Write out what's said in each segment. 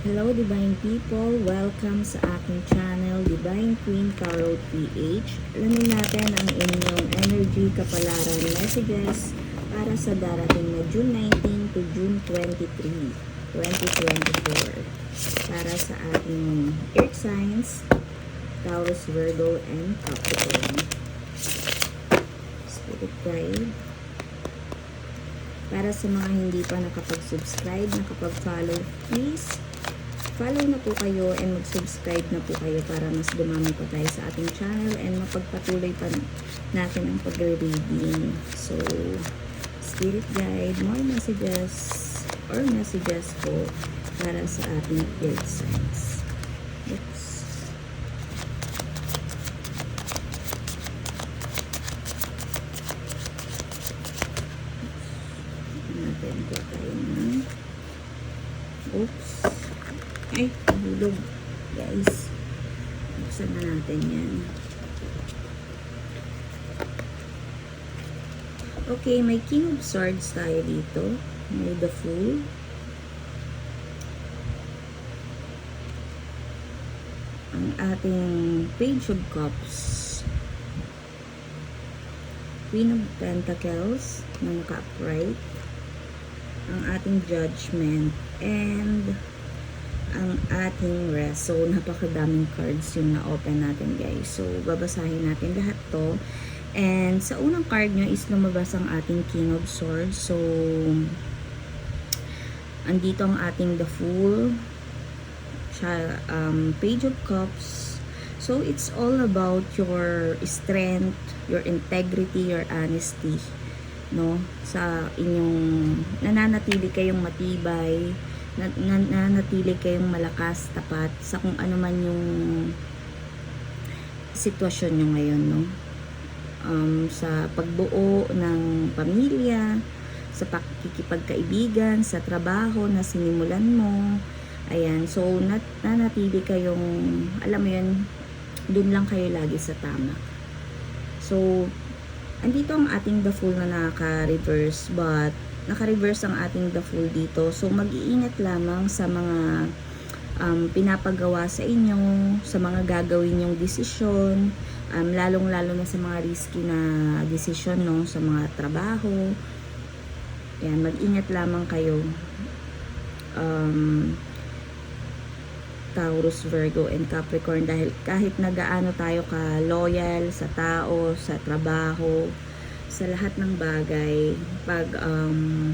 Hello Divine People! Welcome sa aking channel, Divine Queen Carol PH. Alamin natin ang inyong energy kapalaran messages para sa darating na June 19 to June 23, 2024. Para sa ating Earth signs, Taurus, Virgo, and Capricorn. Spirit guide. Para sa mga hindi pa nakapag-subscribe, nakapag-follow, please follow na po kayo and mag-subscribe na po kayo para mas dumami pa tayo sa ating channel and mapagpatuloy pa natin ang pagre-reading. So, spirit guide, more messages or messages po para sa ating earth signs. Oops. oops ay nahulog guys buksan na natin yan. Okay may king of swords tayo dito. May the fool. Ang ating page of cups. Queen of pentacles na naka-upright ang ating judgment and ang ating rest. So, napakadaming cards yung na-open natin, guys. So, babasahin natin lahat to. And sa unang card nyo is lumabas ang ating King of Swords. So, andito ang ating The Fool, um, Page of Cups. So, it's all about your strength, your integrity, your honesty no sa inyong nananatili kayong matibay nan- nan- nananatili kayong malakas tapat sa kung ano man yung sitwasyon nyo ngayon no? Um, sa pagbuo ng pamilya sa pakikipagkaibigan sa trabaho na sinimulan mo. Ayan so nat nanatili kayong alam mo yun dun lang kayo lagi sa tama. So andito ang ating the full na naka-reverse but naka-reverse ang ating the full dito. So mag-iingat lamang sa mga um, pinapagawa sa inyo sa mga gagawin yung desisyon um, lalong lalo na sa mga risky na desisyon no sa mga trabaho. Yan mag-ingat lamang kayo. Um, Taurus, Virgo, and Capricorn dahil kahit nagaano tayo ka loyal sa tao, sa trabaho, sa lahat ng bagay, pag um,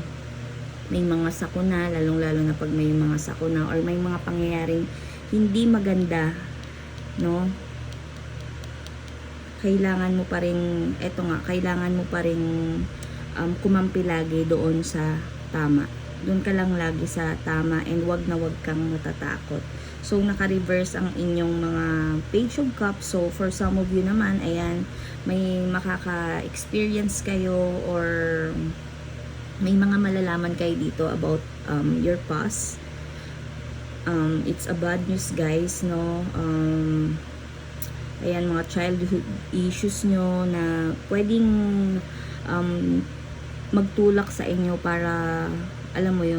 may mga sakuna, lalong-lalo na pag may mga sakuna or may mga pangyayaring hindi maganda, no? Kailangan mo pa rin, eto nga, kailangan mo pa rin um, kumampi lagi doon sa tama. Doon ka lang lagi sa tama and wag na wag kang matatakot. So, naka-reverse ang inyong mga page of cups. So, for some of you naman, ayan, may makaka-experience kayo or may mga malalaman kayo dito about um, your past. Um, it's a bad news, guys, no? Um, ayan, mga childhood issues nyo na pwedeng um, magtulak sa inyo para, alam mo yun,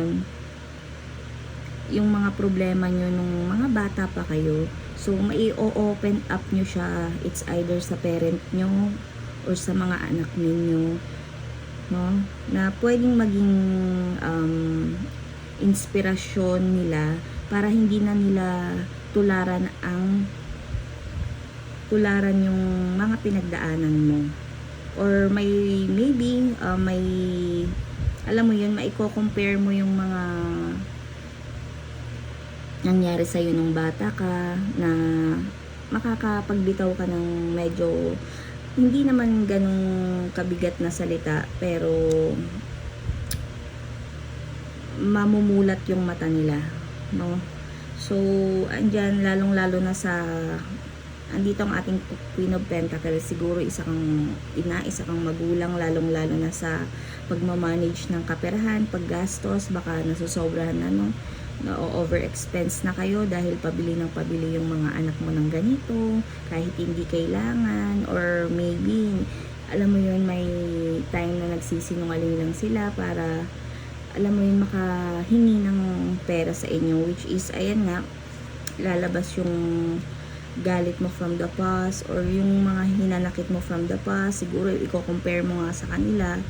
mga problema nyo nung mga bata pa kayo. So, mai-open up nyo siya. It's either sa parent nyo or sa mga anak ninyo. No? Na pwedeng maging um, inspirasyon nila para hindi na nila tularan ang tularan yung mga pinagdaanan mo. Or may maybe uh, may alam mo yun, maiko-compare mo yung mga nangyari sa iyo nung bata ka na makakapagbitaw ka ng medyo hindi naman ganong kabigat na salita pero mamumulat yung mata nila no? So andyan lalong lalo na sa andito ang ating Queen of Pentacles. Siguro isa kang ina isa kang magulang lalong lalo na sa pagmamanage ng kaperahan paggastos baka nasusobrahan na no na over-expense na kayo dahil pabili ng pabili yung mga anak mo ng ganito kahit hindi kailangan or maybe alam mo yun may time na nagsisinungaling lang sila para alam mo yun, makahingi ng pera sa inyo, which is, ayan nga, lalabas yung galit mo from the past or yung mga hinanakit mo from the past siguro i-compare mo nga sa kanila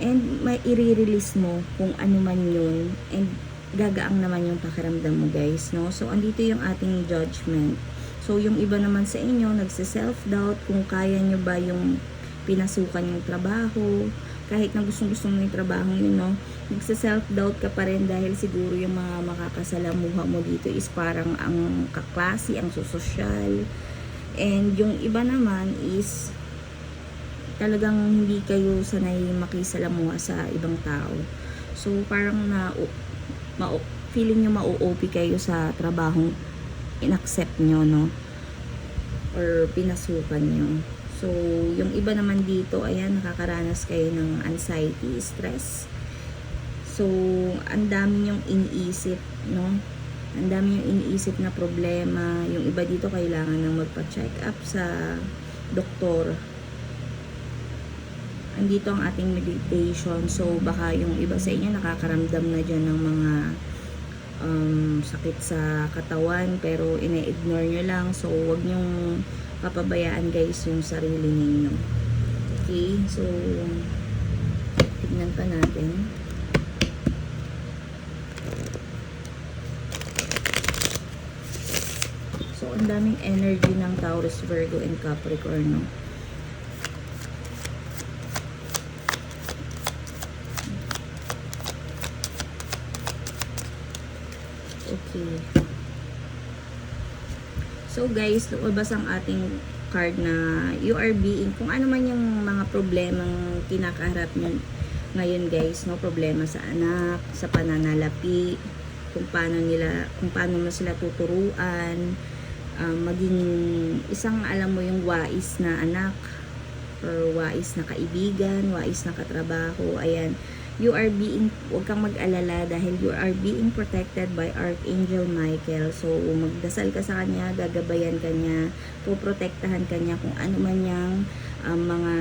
and may i-release mo kung ano man yun. And gagaang naman yung pakiramdam mo guys no? So andito yung ating judgment. So yung iba naman sa inyo nagse-self doubt kung kaya nyo ba yung pinasukan yung trabaho. Kahit na gustong gusto mo yung trabaho yun no? Nagse-self doubt ka pa rin dahil siguro yung mga makakasalamuha mo dito is parang ang kaklase ang sosyal and yung iba naman is talagang hindi kayo sanay makisalamuha sa ibang tao. So, parang na, ma, feeling nyo mau-OP kayo sa trabahong inaccept nyo, no? Or pinasukan nyo. So, yung iba naman dito, ayan, nakakaranas kayo ng anxiety, stress. So, ang dami yung iniisip, no? Ang dami yung iniisip na problema. Yung iba dito kailangan ng magpa-check up sa doktor andito ang ating meditation. So, baka yung iba sa inyo nakakaramdam na dyan ng mga um, sakit sa katawan, pero ine-ignore nyo lang. So, wag nyong papabayaan guys yung sarili ninyo. Okay? So, tignan pa natin. So, ang daming energy ng Taurus, Virgo, and Capricorn, no? Okay. So guys, lumabas ang ating card na you are being, kung ano man yung mga problemang kinakaharap nyo ngayon guys, no? Problema sa anak, sa pananalapi, kung paano nila, kung paano mo sila tuturuan, um, maging isang alam mo yung wais na anak, or wais na kaibigan, wais na katrabaho, ayan, you are being, huwag kang mag-alala dahil you are being protected by Archangel Michael. So, magdasal ka sa kanya, gagabayan ka niya, poprotektahan ka niya kung ano man yung um, mga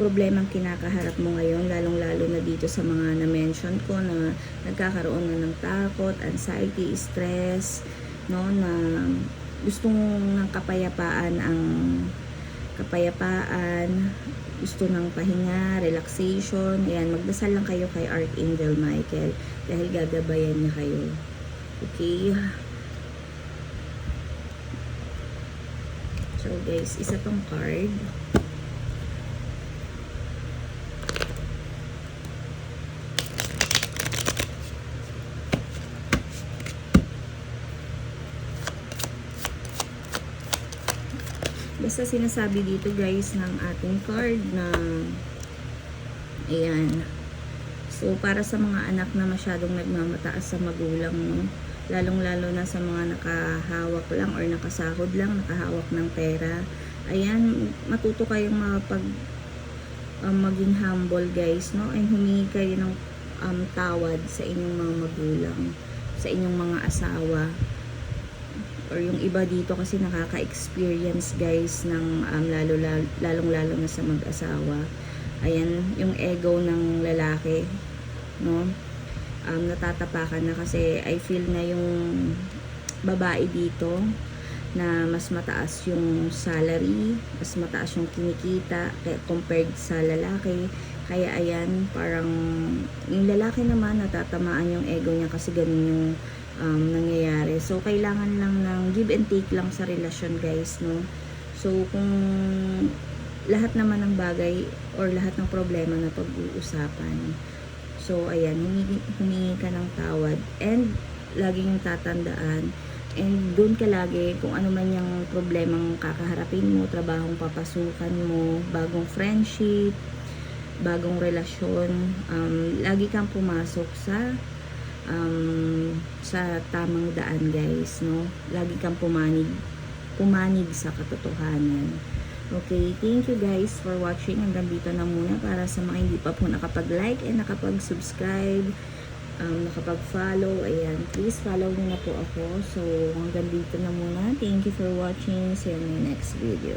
problemang kinakaharap mo ngayon, lalong-lalo na dito sa mga na-mention ko na nagkakaroon na ng takot, anxiety, stress, no, na gustong ng kapayapaan ang kapayapaan, gusto ng pahinga, relaxation, ayan, magdasal lang kayo kay Archangel Michael dahil gagabayan niya kayo. Okay? So guys, isa tong card. Basta sinasabi dito guys ng ating card na ayan. So para sa mga anak na masyadong nagmamataas sa magulang no, lalong-lalo na sa mga nakahawak lang or nakasahod lang, nakahawak ng pera. Ayan, matuto kayong mapag um, maging humble guys, no? And humingi kayo ng um, tawad sa inyong mga magulang, sa inyong mga asawa or yung iba dito kasi nakaka-experience guys ng um, lalo, lalo lalong lalo na sa mag-asawa. Ayan yung ego ng lalaki no? Um, natatapakan na kasi I feel na yung babae dito na mas mataas yung salary mas mataas yung kinikita compared sa lalaki. Kaya ayan parang yung lalaki naman natatamaan yung ego niya kasi ganun yung um, nangyayari. So, kailangan lang ng give and take lang sa relasyon, guys, no? So, kung lahat naman ng bagay or lahat ng problema na pag-uusapan. So, ayan, humingi, humingi ka ng tawad and laging tatandaan and doon ka lagi kung ano man yung problemang kakaharapin mo, trabahong papasukan mo, bagong friendship, bagong relasyon, um, lagi kang pumasok sa um, sa tamang daan guys no? Lagi kang pumanig pumanig sa katotohanan. Okay thank you guys for watching. Hanggang dito na muna para sa mga hindi pa po nakapag like and nakapag subscribe um, nakapag follow ayan please follow nyo na po ako. So hanggang dito na muna. Thank you for watching. See you in my next video